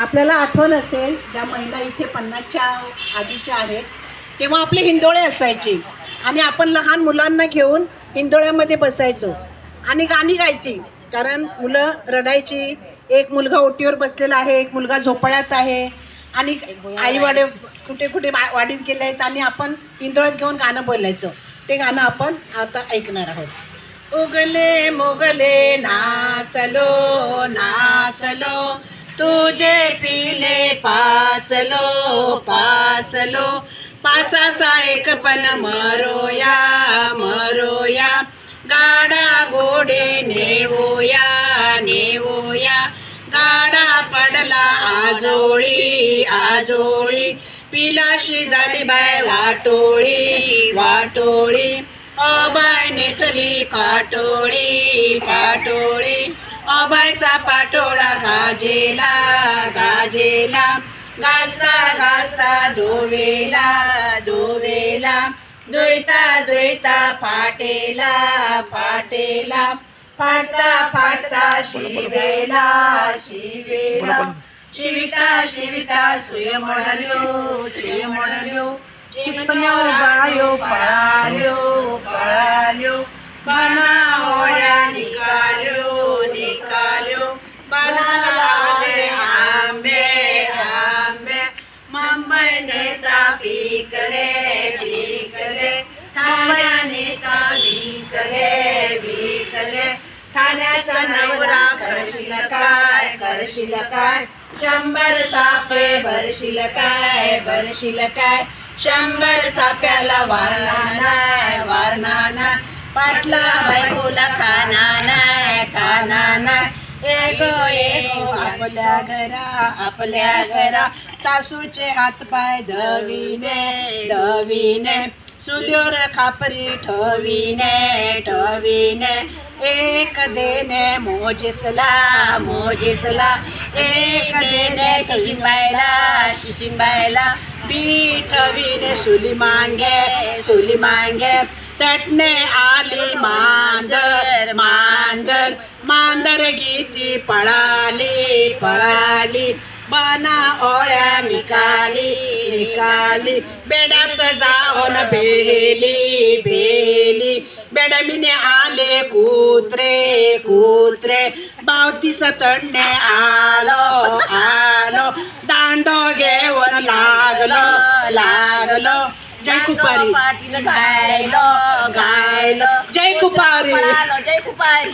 आपल्याला आठवण असेल ज्या महिला इथे पन्नासच्या आधीच्या आहेत तेव्हा आपले हिंदोळे असायचे. आणि आपण लहान मुलांना घेऊन हिंदोळ्यामध्ये बसायचो. आणि गाणी गायची. कारण मुलं रडायची. एक मुलगा ओटीवर बसलेला आहे एक मुलगा झोपाळ्यात आहे. आणि आई वाडे कुठे कुठे वाडीत गेले आहेत आणि आपण हिंदोळ्यात घेऊन गाणं बोलायचं. ते गाणं आपण आता ऐकणार आहोत. उगले मोगले नासलो नासलो. तुझे पिले पासलो पासलो. पासाचा एक पण मरोया मरोया. गाडा गोडे नेवोया नेवोया. गाडा पडला आजोळी आजोळी. पिलाशी झाली बाय वाटोळी वाटोळी. अबाय नेसली पाटोळी पाटोळी. अबायचा पाटोळा गाजेला गाजेला. गाजता गाजता दोवेला दोवेला. द्वैता द्वैता फाटेला फाटेला. फाटता फाटता शिवेला शिवेला. शिविता शिविता सुय म्हणल्यो सुय म्हणल्यो चिपण्यावर बायो पळाल्यो. पिकले पिकले ठाण्या नेता विकले विकले ठाण्याचा नवरा करशील काय करशील काय? शंभर सापे भरशील काय भरशील काय? शंभर साप्याला वारना नाय वारणा नाय. पाटला बायकोला खाना नाय खाना नाय. एक एक आपल्या घरा आपल्या घरा. सासूचे हातपाय धविने धविने सुल्योर खापरी ठविने ठविने. एक देने मोजिसला मोजिसला. एक देने शिशिंबायला शिशिंबायला ठविने सुली मांगे सुली मांगे. तटने आली मांदर मांदर. मांदर गीती पळाली. पळाली. बाना ओळ्या निकाली निकाली. बेड्यात जाऊन बेली बेली. बेडमिने आले कुत्रे कुत्रे. बावती सतडणे आलो आलो. दांडो घेऊन लागलो लागलो. जय कुपारी गायलो गायलो. जय कुपारी जय कुपारी